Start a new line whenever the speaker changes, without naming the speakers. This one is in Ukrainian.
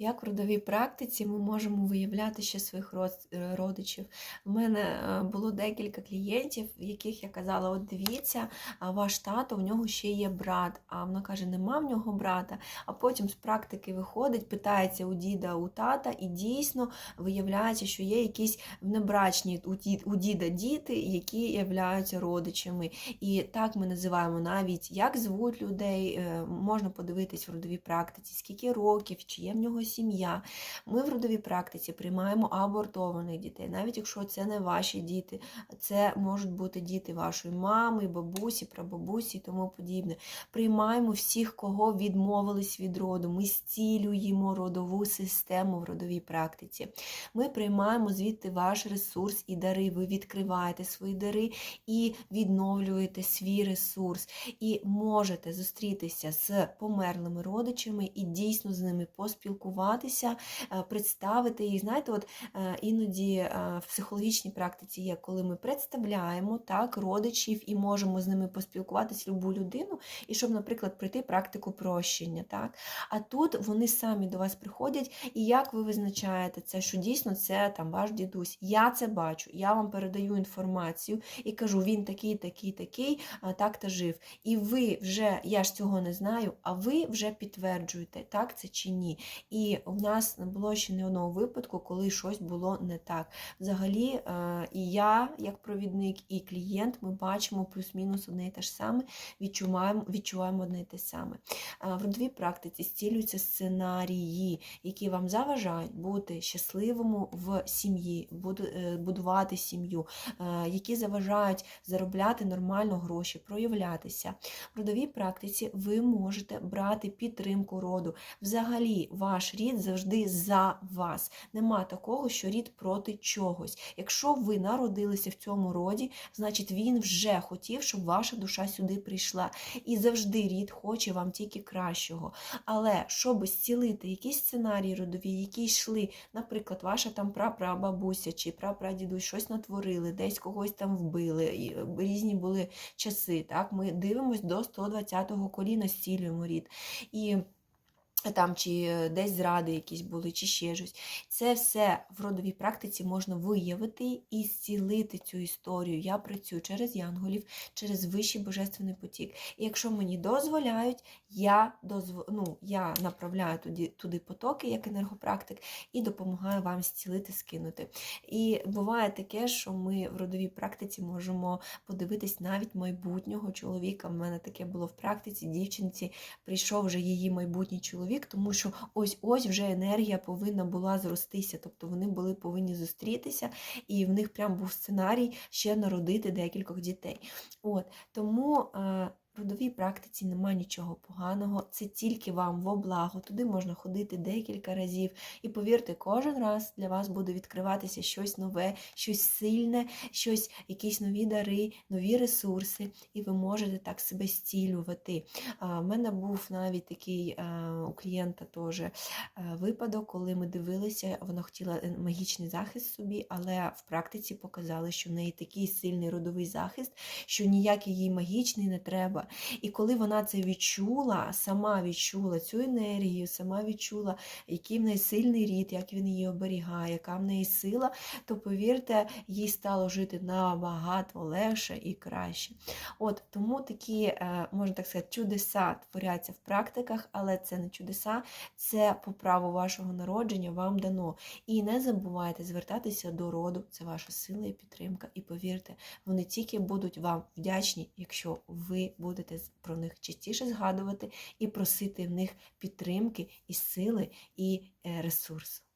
Як в родовій практиці ми можемо виявляти ще своїх е, родичів? У мене е, було декілька клієнтів, яких я казала: от дивіться, ваш тато, в нього ще є брат. А вона каже, нема в нього брата. А потім з практики виходить, питається у діда, у тата, і дійсно виявляється, що є якісь внебрачні у діда діти, які являються родичами. І так ми називаємо навіть, як звуть людей, е, можна подивитись в родовій практиці, скільки років, чи є в нього сім'я. Ми в родовій практиці приймаємо абортованих дітей, навіть якщо це не ваші діти, це можуть бути діти вашої мами, бабусі, прабабусі і тому подібне. Приймаємо всіх, кого відмовились від роду. Ми зцілюємо родову систему в родовій практиці. Ми приймаємо звідти ваш ресурс і дари. Ви відкриваєте свої дари і відновлюєте свій ресурс. І можете зустрітися з померлими родичами і дійсно з ними поспілкуватися, е, представити їх. Знаєте, от е, іноді е, в психологічній практиці є, коли ми представляємо так родичів і можемо з ними поспілкуватися любу людину, і щоб, наприклад, пройти практику прощення. Так? А тут вони самі до вас приходять, і як ви визначаєте це, що дійсно це там ваш дідусь? Я це бачу, я вам передаю інформацію і кажу, він такий, такий, такий, так та жив. І ви вже, я ж цього не знаю, а ви вже підтверджуєте, так це чи ні. І в нас не було ще ні одного випадку, коли щось було не так. Взагалі, е, і я, як провідник, і клієнт, ми бачимо плюс-мінус одне і те ж саме, відчуваємо, відчуваємо одне і те саме. Е, В родовій практиці стілюються сценарії, які вам заважають бути щасливому в сім'ї, е, будувати сім'ю, які заважають заробляти нормально гроші, проявлятися. В родовій практиці ви можете брати підтримку роду. Взагалі, ваш рід завжди за вас. Нема такого, що рід проти чогось. Якщо ви народилися в цьому роді, значить він вже хотів, щоб ваша душа сюди прийшла. І завжди рід хоче вам тільки кращого. Але щоб зцілити якісь сценарії родові, які йшли, наприклад, ваша там прапрабабуся чи прапрадідусь щось натворили, десь когось там вбили, і, е, різні були часи. Так? Ми дивимось до 120-го коліна, зцілюємо рід. І там чи е, десь зради якісь були, чи ще щось. Це все в родовій практиці можна виявити і зцілити цю історію. Я працюю через янголів, через вищий божественний потік. І якщо мені дозволяють, я дозв... ну, я направляю туди, туди потоки, як енергопрактик, і допомагаю вам зцілити, скинути. І буває таке, що ми в родовій практиці можемо подивитись навіть майбутнього чоловіка. У мене таке було в практиці. Дівчинці прийшов вже її майбутній чоловік, тому що ось-ось вже енергія повинна була зростися. Тобто вони були повинні зустрітися, і в них прям був сценарій ще народити декількох дітей. От тому. В родовій практиці немає нічого поганого, це тільки вам во благо. Туди можна ходити декілька разів. І повірте, кожен раз для вас буде відкриватися щось нове, щось сильне, щось, якісь нові дари, нові ресурси, і ви можете так себе зцілювати. У мене був навіть такий е, у клієнта теж е, випадок, коли ми дивилися, вона хотіла е, магічний захист собі, але в практиці показали, що в неї такий сильний родовий захист, що ніякий їй магічний не треба. І коли вона це відчула, сама відчула цю енергію, сама відчула, який в неї сильний рід, як він її оберігає, яка в неї сила, то повірте, їй стало жити набагато легше і краще. От тому такі, е, можна так сказати, чудеса творяться в практиках, але це не чудеса, це по праву вашого народження вам дано. І не забувайте звертатися до роду, це ваша сила і підтримка. І повірте, вони тільки будуть вам вдячні, якщо ви будете про них частіше згадувати і просити в них підтримки і сили і е, ресурсу.